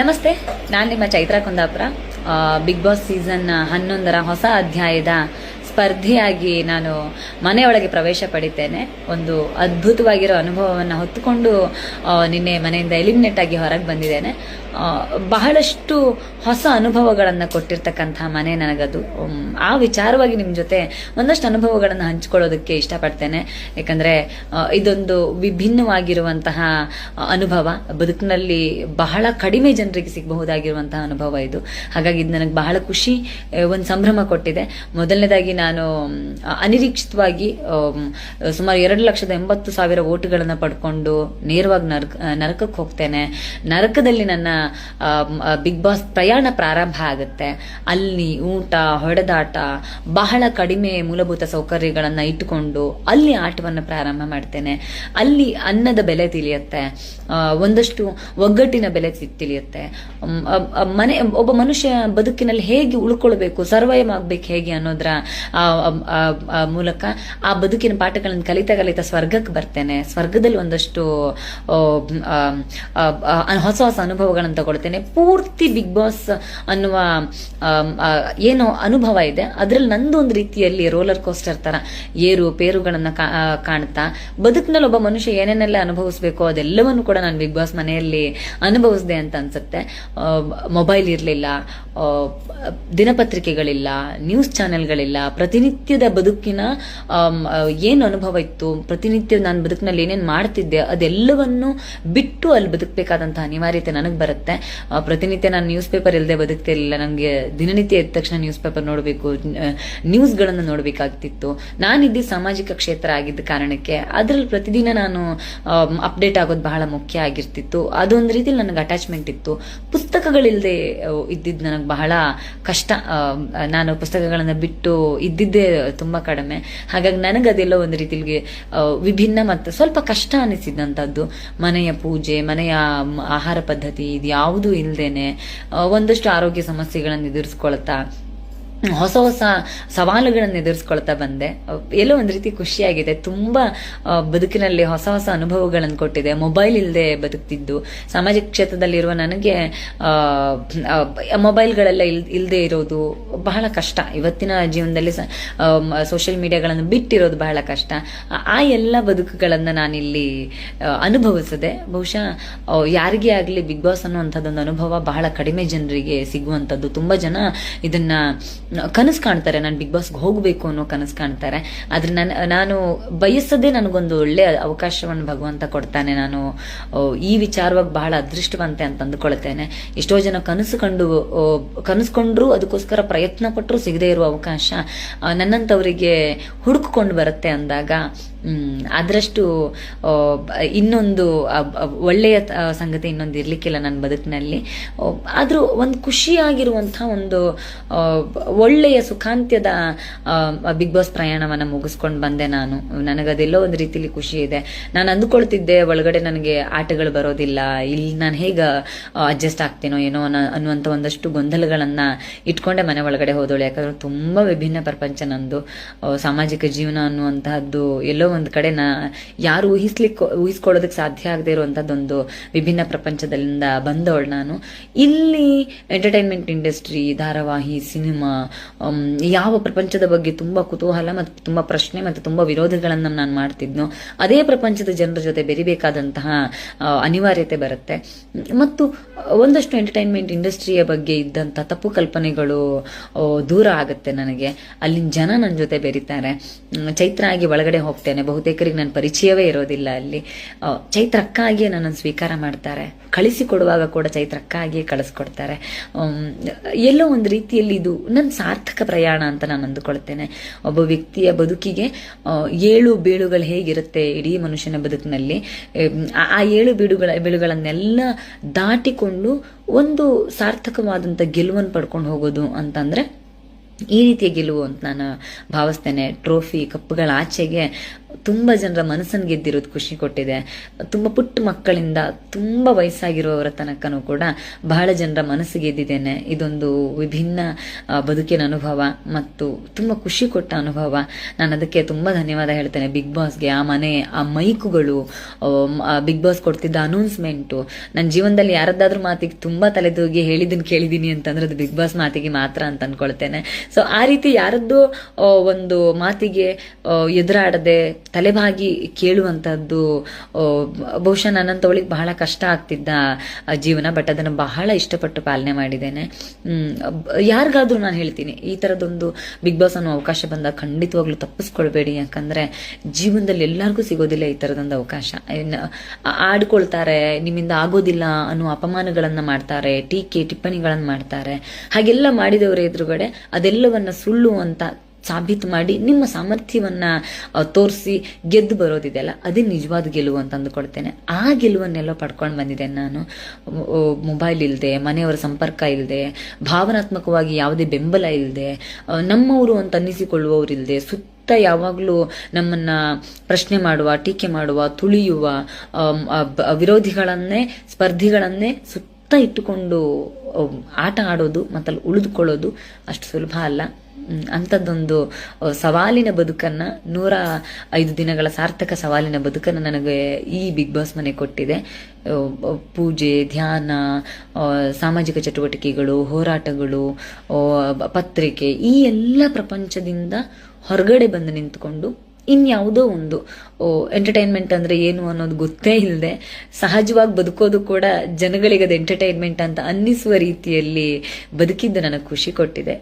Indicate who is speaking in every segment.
Speaker 1: ನಮಸ್ತೆ ನಾನು ನಿಮ್ಮ Chaitra Kundapura. Bigg Boss season ಹನ್ನೊಂದರ ಹೊಸ ಅಧ್ಯಾಯದ ಸ್ಪರ್ಧಿಯಾಗಿ ನಾನು ಮನೆಯೊಳಗೆ ಪ್ರವೇಶ ಪಡಿತೇನೆ. ಒಂದು ಅದ್ಭುತವಾಗಿರೋ ಅನುಭವವನ್ನು ಹೊತ್ತುಕೊಂಡು ನಿನ್ನೆ ಮನೆಯಿಂದ ಎಲಿಮಿನೇಟ್ ಆಗಿ ಹೊರಗೆ ಬಂದಿದ್ದೇನೆ. ಬಹಳಷ್ಟು ಹೊಸ ಅನುಭವಗಳನ್ನು ಕೊಟ್ಟಿರ್ತಕ್ಕಂಥ ಮನೆ ನನಗದು. ಆ ವಿಚಾರವಾಗಿ ನಿಮ್ಮ ಜೊತೆ ಒಂದಷ್ಟು ಅನುಭವಗಳನ್ನು ಹಂಚಿಕೊಳ್ಳೋದಕ್ಕೆ ಇಷ್ಟಪಡ್ತೇನೆ. ಯಾಕಂದರೆ ಇದೊಂದು ವಿಭಿನ್ನವಾಗಿರುವಂತಹ ಅನುಭವ. ಬದುಕಿನಲ್ಲಿ ಬಹಳ ಕಡಿಮೆ ಜನರಿಗೆ ಸಿಗಬಹುದಾಗಿರುವಂತಹ ಅನುಭವ ಇದು. ಹಾಗಾಗಿ ಇದು ನನಗೆ ಬಹಳ ಖುಷಿ ಒಂದು ಸಂಭ್ರಮ ಕೊಟ್ಟಿದೆ. ಮೊದಲನೇದಾಗಿ ನಾನು ಮ್, ಅನಿರೀಕ್ಷಿತವಾಗಿ ಸುಮಾರು ಎರಡು ಲಕ್ಷದ ಎಂಬತ್ತು ಸಾವಿರ ಓಟುಗಳನ್ನು ಪಡ್ಕೊಂಡು ನೇರವಾಗಿ ನರಕ ನರಕಕ್ಕೆ ಹೋಗ್ತೇನೆ. ನರಕದಲ್ಲಿ ನನ್ನ ಬಿಗ್ ಬಾಸ್ ಪ್ರಯಾಣ ಪ್ರಾರಂಭ ಆಗುತ್ತೆ. ಅಲ್ಲಿ ಊಟ ಹೊಡೆದಾಟ ಬಹಳ ಕಡಿಮೆ ಮೂಲಭೂತ ಸೌಕರ್ಯಗಳನ್ನು ಇಟ್ಟುಕೊಂಡು ಅಲ್ಲಿ ಆಟವನ್ನು ಪ್ರಾರಂಭ ಮಾಡ್ತೇನೆ. ಅಲ್ಲಿ ಅನ್ನದ ಬೆಲೆ ತಿಳಿಯುತ್ತೆ. ಒಂದಷ್ಟು ಒಗ್ಗಟ್ಟಿನ ಬೆಲೆ ತಿಳಿಯುತ್ತೆ. ಮನೆ ಒಬ್ಬ ಮನುಷ್ಯ ಬದುಕಿನಲ್ಲಿ ಹೇಗೆ ಉಳ್ಕೊಳ್ಬೇಕು ಸರ್ವೈವ್ ಆಗ್ಬೇಕು ಹೇಗೆ ಅನ್ನೋದ್ರ ಮೂಲಕ ಆ ಬದುಕಿನ ಪಾಠಗಳನ್ನು ಕಲಿತಾ ಕಲಿತಾ ಸ್ವರ್ಗಕ್ಕೆ ಬರ್ತೇನೆ. ಸ್ವರ್ಗದಲ್ಲಿ ಒಂದಷ್ಟು ಆ, ಆ, ಆ, ಆ, ಹೊಸ ಹೊಸ ಅನುಭವಗಳನ್ನು ತಗೊಳ್ತೇನೆ. ಪೂರ್ತಿ ಬಿಗ್ ಬಾಸ್ ಅನ್ನುವ ಏನು ಅನುಭವ ಇದೆ. ಅದ್ರಲ್ಲಿ ನಂದು ಒಂದು ರೀತಿಯಲ್ಲಿ ರೋಲರ್ ಕೋಸ್ಟರ್ ತರ ಏರು ಪೇರುಗಳನ್ನ ಕಾಣ್ತಾ ಬದುಕಿನಲ್ಲಿ ಒಬ್ಬ ಮನುಷ್ಯ ಏನೇನೆಲ್ಲ ಅನುಭವಿಸ್ಬೇಕು ಅದೆಲ್ಲವನ್ನು ಕೂಡ ನಾನು ಬಿಗ್ ಬಾಸ್ ಮನೆಯಲ್ಲಿ ಅನುಭವಿಸಿದೆ ಅಂತ ಅನ್ಸುತ್ತೆ. ಮೊಬೈಲ್ ಇರಲಿಲ್ಲ ದಿನಪತ್ರಿಕೆಗಳಿಲ್ಲ ನ್ಯೂಸ್ ಚಾನೆಲ್ಗಳಿಲ್ಲ ಪ್ರತಿನಿತ್ಯದ ಬದುಕಿನ ಏನು ಅನುಭವ ಇತ್ತು, ಪ್ರತಿನಿತ್ಯ ನಾನು ಬದುಕಿನಲ್ಲಿ ಏನೇನು ಮಾಡ್ತಿದ್ದೆ, ಅದೆಲ್ಲವನ್ನು ಬಿಟ್ಟು ಅಲ್ಲಿ ಬದುಕಬೇಕಾದಂತಹ ಅನಿವಾರ್ಯತೆ ನನಗೆ ಬರುತ್ತೆ. ಪ್ರತಿನಿತ್ಯ ನಾನು ನ್ಯೂಸ್ ಪೇಪರ್ ಇಲ್ಲದೆ ಬದುಕ್ತಿರ್ಲಿಲ್ಲ ನನಗೆ ದಿನನಿತ್ಯ ಎದ್ದ ತಕ್ಷಣ ನ್ಯೂಸ್ ಪೇಪರ್ ನೋಡಬೇಕು ನ್ಯೂಸ್ಗಳನ್ನು ನೋಡಬೇಕಾಗ್ತಿತ್ತು. ನಾನಿದ್ದು ಸಾಮಾಜಿಕ ಕ್ಷೇತ್ರ ಆಗಿದ್ದ ಕಾರಣಕ್ಕೆ, ಅದರಲ್ಲಿ ಪ್ರತಿದಿನ ನಾನು ಅಪ್ಡೇಟ್ ಆಗೋದು ಬಹಳ ಮುಖ್ಯ ಆಗಿರ್ತಿತ್ತು. ಅದೊಂದು ರೀತಿಯಲ್ಲಿ ನನಗೆ ಅಟ್ಯಾಚ್ಮೆಂಟ್ ಇತ್ತು. ಪುಸ್ತಕಗಳಿಲ್ಲದೆ ಇದ್ದಿದ್ದು ನನಗೆ ಬಹಳ ಕಷ್ಟ. ನಾನು ಪುಸ್ತಕಗಳನ್ನು ಬಿಟ್ಟು ಇದ್ದಿದ್ದೇ ತುಂಬಾ ಕಡಿಮೆ. ಹಾಗಾಗಿ ನನಗೆ ಅದೆಲ್ಲ ಒಂದು ರೀತಿಲಿ ವಿಭಿನ್ನ ಮತ್ತು ಸ್ವಲ್ಪ ಕಷ್ಟ ಅನಿಸಿದಂಥದ್ದು ಮನೆಯ ಪೂಜೆ, ಮನೆಯ ಆಹಾರ ಪದ್ಧತಿ ಇದು ಯಾವುದೂ ಇಲ್ಲದೇನೆ ಒಂದಷ್ಟು ಆರೋಗ್ಯ ಸಮಸ್ಯೆಗಳನ್ನು ಎದುರಿಸ್ಕೊಳ್ತಾ ಹೊಸ ಹೊಸ ಸವಾಲುಗಳನ್ನು ಎದುರಿಸ್ಕೊಳ್ತಾ ಬಂದೆ. ಎಲ್ಲೋ ಒಂದು ರೀತಿ ಖುಷಿಯಾಗಿದೆ. ತುಂಬ ಬದುಕಿನಲ್ಲಿ ಹೊಸ ಹೊಸ ಅನುಭವಗಳನ್ನು ಕೊಟ್ಟಿದೆ. ಮೊಬೈಲ್ ಇಲ್ಲದೆ ಬದುಕ್ತಿದ್ದು. ಸಾಮಾಜಿಕ ಕ್ಷೇತ್ರದಲ್ಲಿರುವ ನನಗೆ ಮೊಬೈಲ್ಗಳೆಲ್ಲ ಇಲ್ ಇಲ್ಲದೆ ಇರೋದು ಬಹಳ ಕಷ್ಟ. ಇವತ್ತಿನ ಜೀವನದಲ್ಲಿ ಸೋಷಿಯಲ್ ಮೀಡಿಯಾಗಳನ್ನು ಬಿಟ್ಟಿರೋದು ಬಹಳ ಕಷ್ಟ. ಆ- ಎಲ್ಲ ಬದುಕುಗಳನ್ನು ನಾನಿಲ್ಲಿ ಅನುಭವಿಸಿದೆ. ಬಹುಶಃ ಯಾರಿಗೇ ಆಗಲಿ ಬಿಗ್ ಬಾಸ್ ಅನ್ನುವಂಥದ್ದೊಂದು ಅನುಭವ ಬಹಳ ಕಡಿಮೆ ಜನರಿಗೆ ಸಿಗುವಂಥದ್ದು. ತುಂಬ ಜನ ಇದನ್ನ ಕನಸು ಕಾಣ್ತಾರೆ, ನಾನು ಬಿಗ್ ಬಾಸ್ಗೆ ಹೋಗಬೇಕು ಅನ್ನೋ ಕನಸು ಕಾಣ್ತಾರೆ. ಆದರೆ ನಾನು ನಾನು ಬಯಸದೇ ನನಗೊಂದು ಒಳ್ಳೆಯ ಅವಕಾಶವನ್ನು ಭಗವಂತ ಕೊಡ್ತಾನೆ. ನಾನು ಈ ವಿಚಾರವಾಗಿ ಬಹಳ ಅದೃಷ್ಟವಂತೆ ಅಂತ ಅಂದುಕೊಳ್ತೇನೆ. ಎಷ್ಟೋ ಜನ ಕನಸು ಕಂಡು ಕನಸ್ಕೊಂಡ್ರು ಅದಕ್ಕೋಸ್ಕರ ಪ್ರಯತ್ನ ಪಟ್ಟರು ಸಿಗದೇ ಇರುವ ಅವಕಾಶ ನನ್ನಂಥವರಿಗೆ ಹುಡುಕಿಕೊಂಡು ಬರುತ್ತೆ ಅಂದಾಗ ಅದರಷ್ಟು ಇನ್ನೊಂದು ಒಳ್ಳೆಯ ಸಂಗತಿ ಇನ್ನೊಂದು ಇರಲಿಕ್ಕಿಲ್ಲ ನನ್ನ ಬದುಕಿನಲ್ಲಿ. ಆದರೂ ಒಂದು ಖುಷಿಯಾಗಿರುವಂಥ ಒಂದು ಒಳ್ಳೆಯ ಸುಖಾಂತ್ಯದ ಬಿಗ್ ಬಾಸ್ ಪ್ರಯಾಣವನ್ನು ಮುಗಿಸ್ಕೊಂಡು ಬಂದೆ ನಾನು. ನನಗದೆಲ್ಲೋ ಒಂದು ರೀತಿಲಿ ಖುಷಿ ಇದೆ. ನಾನು ಅಂದುಕೊಳ್ತಿದ್ದೆ, ಒಳಗಡೆ ನನಗೆ ಆಟಗಳು ಬರೋದಿಲ್ಲ. ಇಲ್ಲಿ ನಾನು ಹೇಗೆ ಅಡ್ಜಸ್ಟ್ ಆಗ್ತೀನೋ ಏನೋ ಅನ್ನೋ- ಅನ್ನುವಂಥ ಒಂದಷ್ಟು ಗೊಂದಲಗಳನ್ನ ಇಟ್ಕೊಂಡೆ ಮನೆ ಒಳಗಡೆ ಹೋದಳು ಯಾಕಂದ್ರೆ ತುಂಬ ವಿಭಿನ್ನ ಪ್ರಪಂಚ ನಂದು. ಸಾಮಾಜಿಕ ಜೀವನ ಅನ್ನುವಂತಹದ್ದು ಎಲ್ಲೋ ಒಂದು ಕಡೆ ನಾ ಯಾರು ಊಹಿಸ್ಲಿಕ್ಕೆ ಊಹಿಸ್ಕೊಳ್ಳೋದಕ್ಕೆ ಸಾಧ್ಯ ಆಗದೆ ಇರುವಂಥದ್ದೊಂದು ವಿಭಿನ್ನ ಪ್ರಪಂಚದಲ್ಲಿಂದ ಬಂದವಳು ನಾನು. ಇಲ್ಲಿ ಎಂಟರ್ಟೈನ್ಮೆಂಟ್ ಇಂಡಸ್ಟ್ರಿ ಧಾರಾವಾಹಿ ಸಿನಿಮಾ ಯಾವ ಪ್ರಪಂಚದ ಬಗ್ಗೆ ತುಂಬಾ ಕುತೂಹಲ ಮತ್ತು ತುಂಬಾ ಪ್ರಶ್ನೆ ಮತ್ತು ತುಂಬಾ ವಿರೋಧಗಳನ್ನ ನಾನು ಮಾಡ್ತಿದ್ನೋ, ಅದೇ ಪ್ರಪಂಚದ ಜನರ ಜೊತೆ ಬೆರಿಬೇಕಾದಂತಹ ಅನಿವಾರ್ಯತೆ ಬರುತ್ತೆ. ಮತ್ತು ಒಂದಷ್ಟು ಎಂಟರ್ಟೈನ್ಮೆಂಟ್ ಇಂಡಸ್ಟ್ರಿಯ ಬಗ್ಗೆ ಇದ್ದಂಥ ತಪ್ಪು ಕಲ್ಪನೆಗಳು ದೂರ ಆಗುತ್ತೆ ನನಗೆ. ಅಲ್ಲಿನ ಜನ ನನ್ನ ಜೊತೆ ಬೆರೀತಾರೆ. ಚೈತ್ರ ಆಗಿ ಒಳಗಡೆ ಹೋಗ್ತೇನೆ. ಬಹುತೇಕರಿಗೆ ನನ್ನ ಪರಿಚಯವೇ ಇರೋದಿಲ್ಲ ಅಲ್ಲಿ. ಚೈತ್ರಕ್ಕಾಗಿಯೇ ನನ್ನನ್ನು ಸ್ವೀಕಾರ ಮಾಡ್ತಾರೆ. ಕಳಿಸಿಕೊಡುವಾಗ ಕೂಡ ಚೈತ್ರ ಅಕ್ಕ ಆಗಿಯೇ ಕಳಿಸ್ಕೊಡ್ತಾರೆ ಎಲ್ಲೋ ಒಂದು ರೀತಿಯಲ್ಲಿ ಇದು ನನ್ನ ಸಾರ್ಥಕ ಪ್ರಯಾಣ ಅಂತ ನಾನು ಅಂದುಕೊಳ್ತೇನೆ. ಒಬ್ಬ ವ್ಯಕ್ತಿಯ ಬದುಕಿಗೆ ಏಳು ಬೀಳುಗಳು ಹೇಗಿರುತ್ತೆ ಇಡೀ ಮನುಷ್ಯನ ಬದುಕಿನಲ್ಲಿ ಆ- ಏಳು ಬೀಳುಗಳ, ಬೀಳುಗಳನ್ನೆಲ್ಲ ದಾಟಿಕೊಂಡು ಒಂದು ಸಾರ್ಥಕವಾದಂಥ ಗೆಲುವನ್ನು ಪಡ್ಕೊಂಡು ಹೋಗೋದು ಅಂತಂದರೆ ಈ ರೀತಿಯ ಗೆಲುವು ಅಂತ ನಾನು ಭಾವಿಸ್ತೇನೆ. ಟ್ರೋಫಿ, ಕಪ್ಗಳ ಆಚೆಗೆ ತುಂಬ ಜನರ ಮನಸ್ಸನ್ನು ಗೆದ್ದಿರೋದು ಖುಷಿ ಕೊಟ್ಟಿದೆ. ತುಂಬ ಪುಟ್ಟ ಮಕ್ಕಳಿಂದ ತುಂಬ ವಯಸ್ಸಾಗಿರುವವರ ತನಕನೂ ಕೂಡ ಬಹಳ ಜನರ ಮನಸ್ಸು ಗೆದ್ದಿದ್ದೇನೆ. ಇದೊಂದು ವಿಭಿನ್ನ ಬದುಕಿನ ಅನುಭವ ಮತ್ತು ತುಂಬ ಖುಷಿ ಕೊಟ್ಟ ಅನುಭವ. ನಾನು ಅದಕ್ಕೆ ತುಂಬ ಧನ್ಯವಾದ ಹೇಳ್ತೇನೆ. ಬಿಗ್ ಬಾಸ್ಗೆ ಆ ಮನೆ, ಆ ಮೈಕುಗಳು ಬಿಗ್ ಬಾಸ್ ಕೊಡ್ತಿದ್ದ ಅನೌನ್ಸ್ಮೆಂಟು. ನನ್ನ ಜೀವನದಲ್ಲಿ ಯಾರದ್ದಾದ್ರೂ ಮಾತಿಗೆ ತುಂಬ ತಲೆದೋಗಿ ಹೇಳಿದ್ದನ್ನು ಕೇಳಿದ್ದೀನಿ ಅಂತಂದ್ರೆ ಅದು ಬಿಗ್ ಬಾಸ್ ಮಾತಿಗೆ ಮಾತ್ರ ಅಂತ ಅನ್ಕೊಳ್ತೇನೆ. ಸೊ ಆ ರೀತಿ ಯಾರದ್ದು ಒಂದು ಮಾತಿಗೆ ಎದುರಾಡದೆ ತಲೆಬಾಗಿ ಕೇಳುವಂಥದ್ದು ಬಹುಶಃ ನನ್ನಂಥವಳಿಗೆ ಬಹಳ ಕಷ್ಟ ಆಗ್ತಿದ್ದ ಜೀವನ ಬಟ್ ಅದನ್ನು ಬಹಳ ಇಷ್ಟಪಟ್ಟು ಪಾಲನೆ ಮಾಡಿದ್ದೇನೆ. ಯಾರಿಗಾದ್ರೂ ನಾನು ಹೇಳ್ತೀನಿ, ಈ ಥರದೊಂದು ಬಿಗ್ ಬಾಸ್ ಅನ್ನೋ ಅವಕಾಶ ಬಂದಾಗ ಖಂಡಿತವಾಗ್ಲೂ ತಪ್ಪಿಸ್ಕೊಳ್ಬೇಡಿ, ಯಾಕಂದರೆ ಜೀವನದಲ್ಲಿ ಎಲ್ಲರಿಗೂ ಸಿಗೋದಿಲ್ಲ ಈ ಥರದೊಂದು ಅವಕಾಶ. ಆಡ್ಕೊಳ್ತಾರೆ, ನಿಮ್ಮಿಂದ ಆಗೋದಿಲ್ಲ ಅನ್ನೋ ಅಪಮಾನಗಳನ್ನು ಮಾಡ್ತಾರೆ, ಟೀಕೆ, ಟಿಪ್ಪಣಿಗಳನ್ನು ಮಾಡ್ತಾರೆ. ಹಾಗೆಲ್ಲ ಮಾಡಿದವರ ಎದುರುಗಡೆ ಅದೆಲ್ಲವನ್ನ ಸುಳ್ಳು ಅಂತ ಸಾಬೀತು ಮಾಡಿ ನಿಮ್ಮ ಸಾಮರ್ಥ್ಯವನ್ನ ತೋರಿಸಿ ಗೆದ್ದು ಬರೋದಿದೆಯಲ್ಲ ಅದೇ ನಿಜವಾದ ಗೆಲುವು ಅಂತ ಅಂದುಕೊಳ್ತೇನೆ. ಆ ಗೆಲುವನ್ನೆಲ್ಲ ಪಡ್ಕೊಂಡು ಬಂದಿದ್ದೇನೆ ನಾನು. ಮೊಬೈಲ್ ಇಲ್ಲದೆ ಮನೆಯವರ ಸಂಪರ್ಕ ಇಲ್ಲದೆ ಭಾವನಾತ್ಮಕವಾಗಿ ಯಾವುದೇ ಬೆಂಬಲ ಇಲ್ಲದೆ ನಮ್ಮವರು ಅಂತ ಅನ್ನಿಸಿಕೊಳ್ಳುವವರು ಇಲ್ಲದೆ ಸುತ್ತ ಯಾವಾಗಲೂ ನಮ್ಮನ್ನ ಪ್ರಶ್ನೆ ಮಾಡುವ, ಟೀಕೆ ಮಾಡುವ, ತುಳಿಯುವ ವಿರೋಧಿಗಳನ್ನೇ, ಸ್ಪರ್ಧಿಗಳನ್ನೇ ಸುತ್ತ ಇಟ್ಟುಕೊಂಡು ಆಟ ಆಡೋದು, ಮತ್ತಲ್ಲಿ ಉಳಿದುಕೊಳ್ಳೋದು ಅಷ್ಟು ಸುಲಭ ಅಲ್ಲ. ಅಂಥದ್ದೊಂದು ಸವಾಲಿನ ಬದುಕನ್ನು ನೂರ ಐದು ದಿನಗಳ ಸಾರ್ಥಕ ಸವಾಲಿನ ಬದುಕನ್ನು ನನಗೆ ಈ ಬಿಗ್ ಬಾಸ್ ಮನೆ ಕೊಟ್ಟಿದೆ. ಪೂಜೆ, ಧ್ಯಾನ ಸಾಮಾಜಿಕ ಚಟುವಟಿಕೆಗಳು, ಹೋರಾಟಗಳು ಪತ್ರಿಕೆ ಈ ಎಲ್ಲ ಪ್ರಪಂಚದಿಂದ ಹೊರಗಡೆ ಬಂದು ನಿಂತುಕೊಂಡು ಇನ್ಯಾವುದೋ ಒಂದು. ಎಂಟರ್ಟೈನ್ಮೆಂಟ್ ಅಂದ್ರೆ ಏನು ಅನ್ನೋದು ಗೊತ್ತೇ ಇಲ್ಲದೆ ಸಹಜವಾಗಿ ಬದುಕೋದು ಕೂಡ ಜನಗಳಿಗೆ ಅದು ಎಂಟರ್ಟೈನ್ಮೆಂಟ್ ಅಂತ ಅನ್ನಿಸುವ ರೀತಿಯಲ್ಲಿ ಬದುಕಿದ್ದು ನನಗೆ ಖುಷಿ ಕೊಟ್ಟಿದೆ.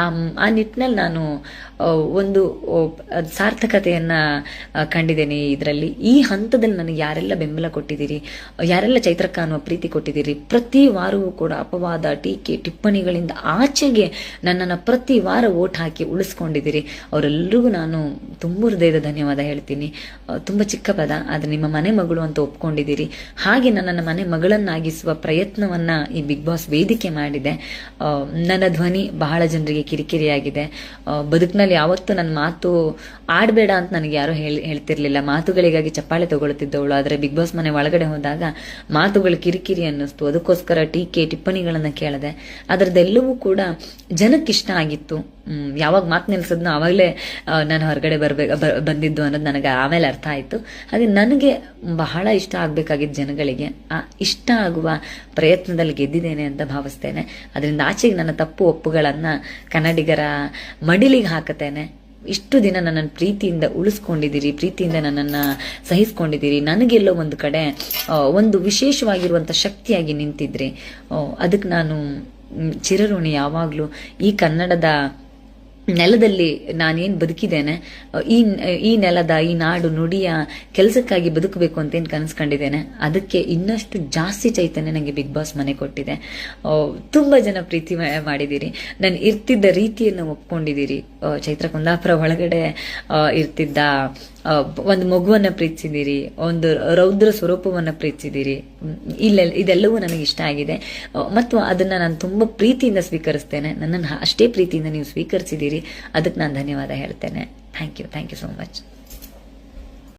Speaker 1: ಆ ನಿಟ್ಟಿನಲ್ಲಿ ನಾನು ಒಂದು ಸಾರ್ಥಕತೆಯನ್ನ ಕಂಡಿದ್ದೇನೆ ಇದರಲ್ಲಿ. ಈ ಹಂತದಲ್ಲಿ ನನಗೆ ಯಾರೆಲ್ಲ ಬೆಂಬಲ ಕೊಟ್ಟಿದ್ದೀರಿ, ಯಾರೆಲ್ಲ ಚೈತ್ರಕ್ಕ ಅನ್ನುವ ಪ್ರೀತಿ ಕೊಟ್ಟಿದ್ದೀರಿ, ಪ್ರತಿ ವಾರವೂ ಕೂಡ ಅಪವಾದ, ಟೀಕೆ, ಟಿಪ್ಪಣಿಗಳಿಂದ ಆಚೆಗೆ ನನ್ನನ್ನು ಪ್ರತಿ ವಾರ ಓಟ್ ಹಾಕಿ ಉಳಿಸ್ಕೊಂಡಿದ್ದೀರಿ. ಅವರೆಲ್ಲರಿಗೂ ನಾನು ತುಂಬ ಹೃದಯದ ಧನ್ಯವಾದ ಹೇಳ್ತೀನಿ. ತುಂಬ ಚಿಕ್ಕ ಪದ, ಆದರೆ ನಿಮ್ಮ ಮನೆ ಮಗಳು ಅಂತ ಒಪ್ಕೊಂಡಿದ್ದೀರಿ. ಹಾಗೆ ನನ್ನ ಮನೆ ಮಗಳನ್ನಾಗಿಸುವ ಪ್ರಯತ್ನವನ್ನ ಈ ಬಿಗ್ ಬಾಸ್ ವೇದಿಕೆ ಮಾಡಿದೆ. ನನ್ನ ಧ್ವನಿ ಬಹಳ ಜನರಿಗೆ ಕಿರಿಕಿರಿಯಾಗಿದೆ. ಬದುಕಿನಲ್ಲಿ ಯಾವತ್ತೂ ನನ್ನ ಮಾತು ಆಡಬೇಡ ಅಂತ ನನಗೆ ಯಾರು ಹೇಳಿ, ಹೇಳ್ತಿರ್ಲಿಲ್ಲ. ಮಾತುಗಳಿಗಾಗಿ ಚಪ್ಪಾಳೆ ತಗೊಳ್ತಿದ್ದವಳು ಆದರೆ ಬಿಗ್ ಬಾಸ್ ಮನೆ ಒಳಗಡೆ ಹೋದಾಗ ಮಾತುಗಳು ಕಿರಿಕಿರಿ ಅನ್ನಿಸ್ತು. ಅದಕ್ಕೋಸ್ಕರ ಟೀಕೆ, ಟಿಪ್ಪಣಿಗಳನ್ನ ಕೇಳಿದೆ. ಅದರದ್ದೆಲ್ಲವೂ ಕೂಡ ಜನಕ್ಕಿಷ್ಟ ಆಗಿತ್ತು. ಯಾವಾಗ ಮಾತು ನಿಲ್ಸಿದ್ನ ಆವಾಗಲೇ ನಾನು ಹೊರಗಡೆ ಬರ್ಬೇಕು ಬಂದಿದ್ದು ಅನ್ನೋದು ನನಗೆ ಆಮೇಲೆ ಅರ್ಥ ಆಯಿತು. ಹಾಗೆ ನನಗೆ ಬಹಳ ಇಷ್ಟ ಆಗಬೇಕಾಗಿದ್ದ ಜನಗಳಿಗೆ, ಆ, ಇಷ್ಟ ಆಗುವ ಪ್ರಯತ್ನದಲ್ಲಿ ಗೆದ್ದಿದ್ದೇನೆ ಅಂತ ಭಾವಿಸ್ತೇನೆ. ಅದರಿಂದ ಆಚೆಗೆ ನನ್ನ ತಪ್ಪು ಒಪ್ಪುಗಳನ್ನು ಕನ್ನಡಿಗರ ಮಡಿಲಿಗೆ ಹಾಕುತ್ತೇನೆ. ಇಷ್ಟು ದಿನ ನನ್ನನ್ನು ಪ್ರೀತಿಯಿಂದ ಉಳಿಸ್ಕೊಂಡಿದ್ದೀರಿ, ಪ್ರೀತಿಯಿಂದ ನನ್ನನ್ನು ಸಹಿಸ್ಕೊಂಡಿದ್ದೀರಿ. ನನಗೆಲ್ಲೋ ಒಂದು ಕಡೆ ಒಂದು ವಿಶೇಷವಾಗಿರುವಂಥ ಶಕ್ತಿಯಾಗಿ ನಿಂತಿದ್ರಿ. ಅದಕ್ಕೆ ನಾನು ಚಿರಋಣಿ ಯಾವಾಗಲೂ ಈ ಕನ್ನಡದ ನೆಲದಲ್ಲಿ ನಾನೇನು ಬದುಕಿದ್ದೇನೆ, ಈ ಈ ನೆಲದ, ಈ ನಾಡು ನುಡಿಯ ಕೆಲಸಕ್ಕಾಗಿ ಬದುಕಬೇಕು ಅಂತ ಏನು ಕನಸ್ಕೊಂಡಿದ್ದೇನೆ, ಅದಕ್ಕೆ ಇನ್ನಷ್ಟು ಜಾಸ್ತಿ ಚೈತನ್ಯ ನನಗೆ ಬಿಗ್ ಬಾಸ್ ಮನೆ ಕೊಟ್ಟಿದೆ. ತುಂಬ ಜನ ಪ್ರೀತಿ ಮಾಡಿದ್ದೀರಿ. ನಾನು ಇರ್ತಿದ್ದ ರೀತಿಯನ್ನು ಒಪ್ಕೊಂಡಿದ್ದೀರಿ. ಚೈತ್ರ ಕುಂದಾಪುರ ಒಳಗಡೆ ಇರ್ತಿದ್ದ ಒಂದು ಮಗುವನ್ನ ಪ್ರೀತಿಸಿದ್ದೀರಿ ಒಂದು ರೌದ್ರ ಸ್ವರೂಪವನ್ನ ಪ್ರೀತಿಸಿದ್ದೀರಿ ಇಲ್ಲ ಇದೆಲ್ಲವೂ ನನಗೆ ಇಷ್ಟ ಆಗಿದೆ. ಮತ್ತು ಅದನ್ನ ನಾನು ತುಂಬಾ ಪ್ರೀತಿಯಿಂದ ಸ್ವೀಕರಿಸ್ತೇನೆ. ನನ್ನನ್ನು ಅಷ್ಟೇ ಪ್ರೀತಿಯಿಂದ ನೀವು ಸ್ವೀಕರಿಸಿದ್ದೀರಿ ಅದಕ್ಕೆ ನಾನು ಧನ್ಯವಾದ ಹೇಳ್ತೇನೆ. Thank you thank you so much